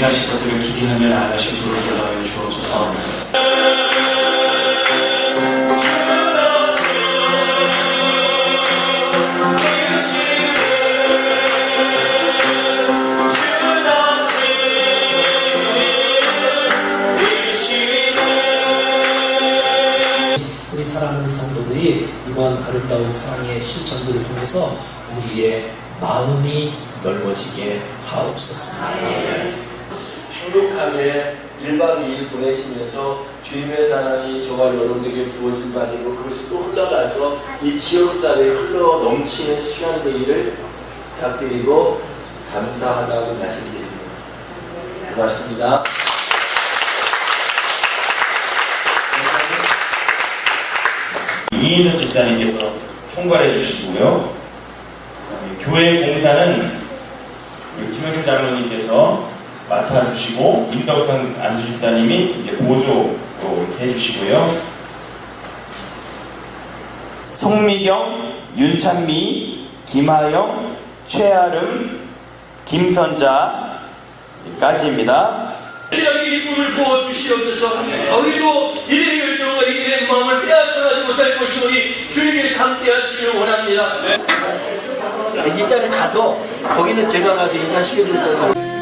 자식 것들을 기대하며 나아가신 도를 돌아가여 주옵소서. 우리 사랑하는 성도들이 이번 아름다운 사랑의 실천들을 통해서 우리의 마음이 넓어지게 하옵소서. 행복하게 1박 2일 보내시면서 주님의 사랑이 저와 여러분에게 부어진 바 아니고 그것이 또 흘러가서 이 지역사회에 흘러 넘치는 시간 되기를 부탁드리고 감사하다고 말씀드리겠습니다. 고맙습니다. 이인선 집사님께서 총괄해 주시고요. 교회 공사는 김영준 장로님께서 맡아주시고 임덕선 안수 집사님이 이제 보조로 이렇게 해주시고요. 송미경, 윤찬미, 김하영, 최아름, 김선자까지입니다. 여기 이쁨을 부어 주시옵소서 거기도 이들의 열정과 이들의 마음을 빼앗아가지 못할 것이오니 주님이 함께 하시기를 원합니다. 일단은 가서 거기는 제가 가서 인사시켜줄 거예요.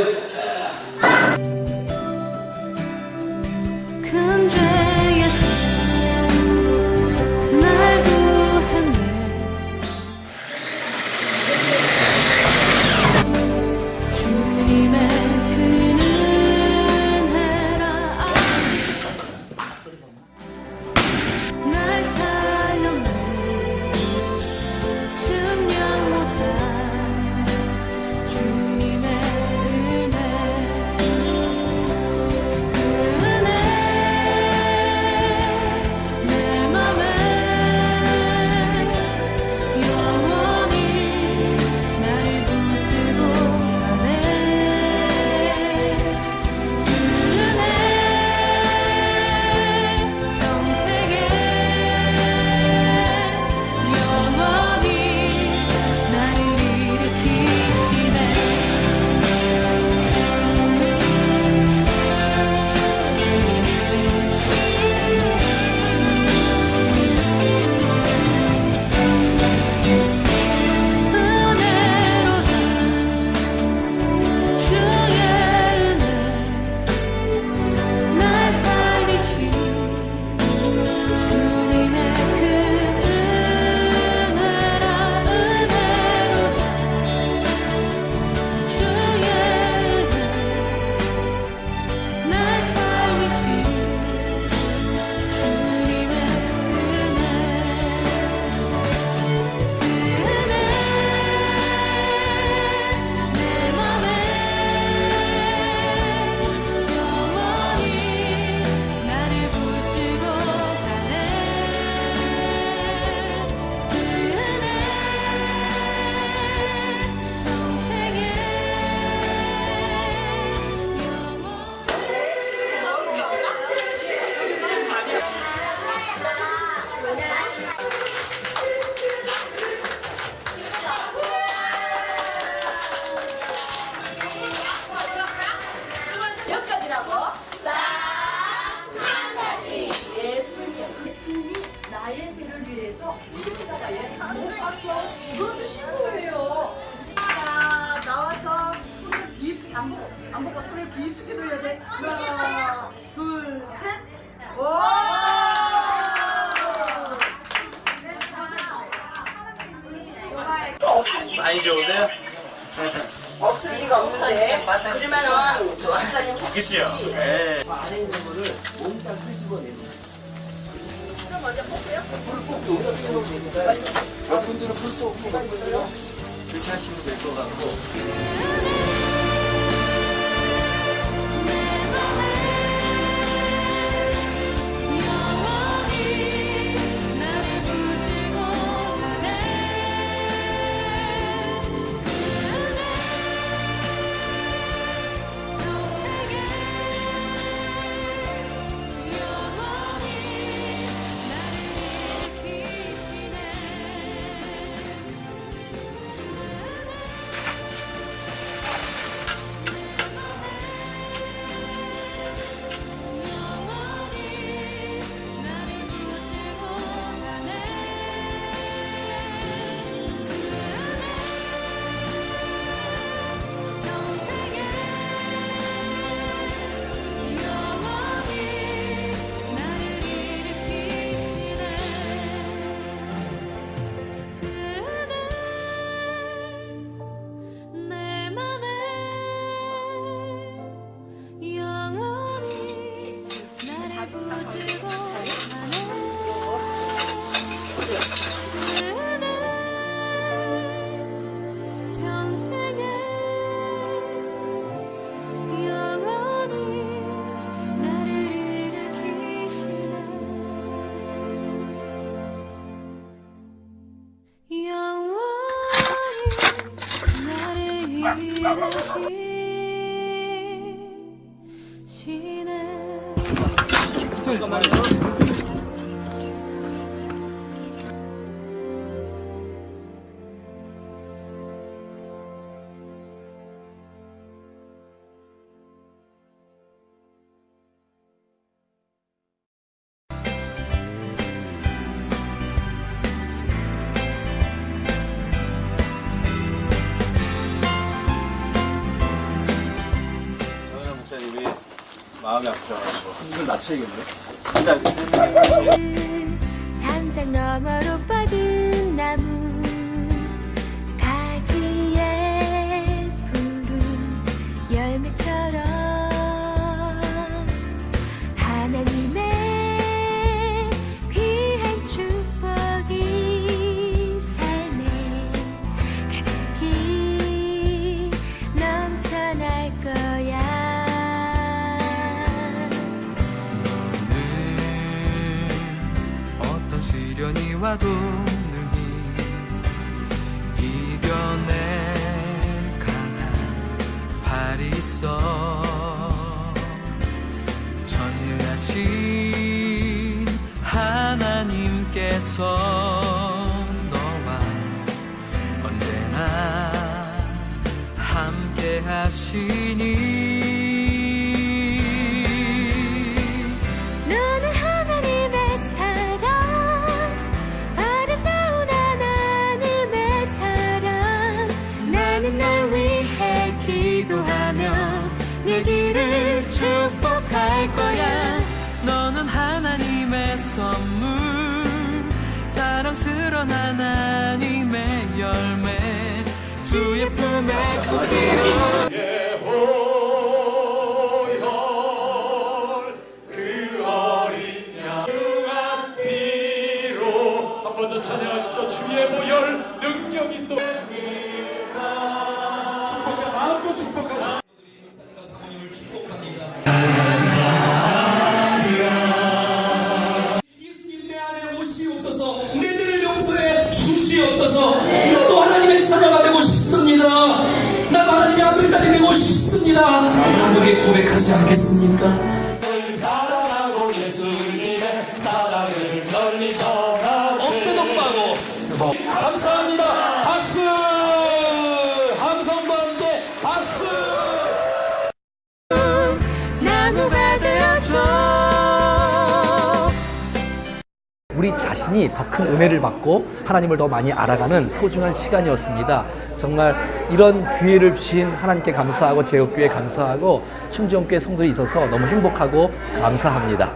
noite. 많이 좋으세요? 없을 리가 없는데. 그러면은 저 박사님 혹시 그치요? 네. 안에 있는 거를 몽땅 끄집어내는 거예요. 그럼 먼저 볼게요. 불법도 우리가 쓰는 거니까 몇 분들은 불법 뭐가 있어요? 그렇게 하시면 될 것 같고 정현 마음이 아프셔가지고 이걸 낮춰야겠네. 담장 너머로 뻗 능히 이겨낼 발이 있어 전능하신 하나님께서 너와 언제나 함께 하시니 선물. 사랑스런 하나님의 열매. 주의 품에 한번 더 찬양하시죠. 주의 보혈 능력이 또. 축복해 마음껏 축복하시. 예 아들딸이 되고 싶습니다 나누게 고백하지 않겠습니까? 우리 자신이 더 큰 은혜를 받고 하나님을 더 많이 알아가는 소중한 시간이었습니다. 정말 이런 기회를 주신 하나님께 감사하고 제옥교회 감사하고 충정교회 성도들이 있어서 너무 행복하고 감사합니다.